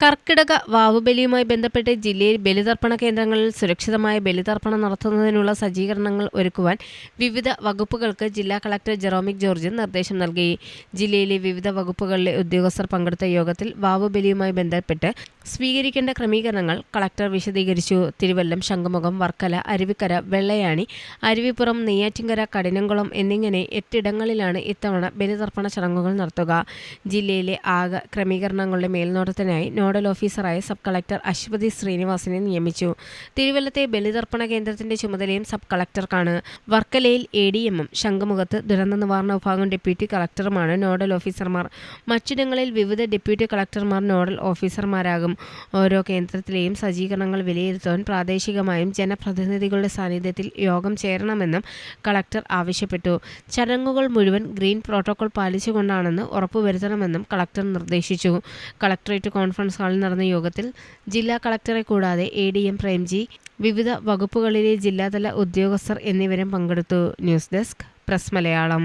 കർക്കിടക വാവുബലിയുമായി ബന്ധപ്പെട്ട് ജില്ലയിൽ ബലിതർപ്പണ കേന്ദ്രങ്ങളിൽ സുരക്ഷിതമായ ബലിതർപ്പണം നടത്തുന്നതിനുള്ള സജ്ജീകരണങ്ങൾ ഒരുക്കുവാൻ വിവിധ വകുപ്പുകൾക്ക് ജില്ലാ കളക്ടർ ജെറോമിക് ജോർജ് നിർദ്ദേശം നൽകി. ജില്ലയിലെ വിവിധ വകുപ്പുകളിലെ ഉദ്യോഗസ്ഥർ പങ്കെടുത്ത യോഗത്തിൽ വാവുബലിയുമായി ബന്ധപ്പെട്ട് സ്വീകരിക്കേണ്ട ക്രമീകരണങ്ങൾ കളക്ടർ വിശദീകരിച്ചു. തിരുവല്ലം ശംഖുമുഖം വർക്കല അരുവിക്കര വെള്ളയാണി അരുവിപ്പുറം നെയ്യാറ്റിങ്കര കഠിനംകുളം എന്നിങ്ങനെ എട്ടിടങ്ങളിലാണ് ഇത്തവണ ബലിതർപ്പണ ചടങ്ങുകൾ നടത്തുക. ജില്ലയിലെ ആകെ ക്രമീകരണങ്ങളുടെ മേൽനോട്ടത്തിനായി നോഡൽ ഓഫീസറായ സബ് കളക്ടർ അശ്വതി ശ്രീനിവാസിനെ നിയമിച്ചു. തിരുവല്ലത്തെ ബലിതർപ്പണ കേന്ദ്രത്തിന്റെ ചുമതലയും സബ് കളക്ടർക്കാണ്. വർക്കലയിൽ എ ഡി എമ്മും ശംഖുമുഖത്ത് ദുരന്ത നിവാരണ വിഭാഗം ഡെപ്യൂട്ടി കളക്ടറുമാണ് നോഡൽ ഓഫീസർമാർ. മറ്റിടങ്ങളിൽ വിവിധ ഡെപ്യൂട്ടി കളക്ടർമാർ നോഡൽ ഓഫീസർമാരാകും. ഓരോ കേന്ദ്രത്തിലെയും സജ്ജീകരണങ്ങൾ വിലയിരുത്താൻ പ്രാദേശികമായും ജനപ്രതിനിധികളുടെ സാന്നിധ്യത്തിൽ യോഗം ചേരണമെന്നും കളക്ടർ ആവശ്യപ്പെട്ടു. ചടങ്ങുകൾ മുഴുവൻ ഗ്രീൻ പ്രോട്ടോകോൾ പാലിച്ചുകൊണ്ടാണെന്ന് ഉറപ്പുവരുത്തണമെന്നും കളക്ടർ നിർദ്ദേശിച്ചു. കളക്ടറേറ്റ് കോൺഫറൻസ് ഹാളിൽ നടന്ന യോഗത്തിൽ ജില്ലാ കളക്ടറെ കൂടാതെ എ ഡി എം പ്രേംജി വിവിധ വകുപ്പുകളിലെ ജില്ലാതല ഉദ്യോഗസ്ഥർ എന്നിവരും പങ്കെടുത്തു. News desk press Malayalam.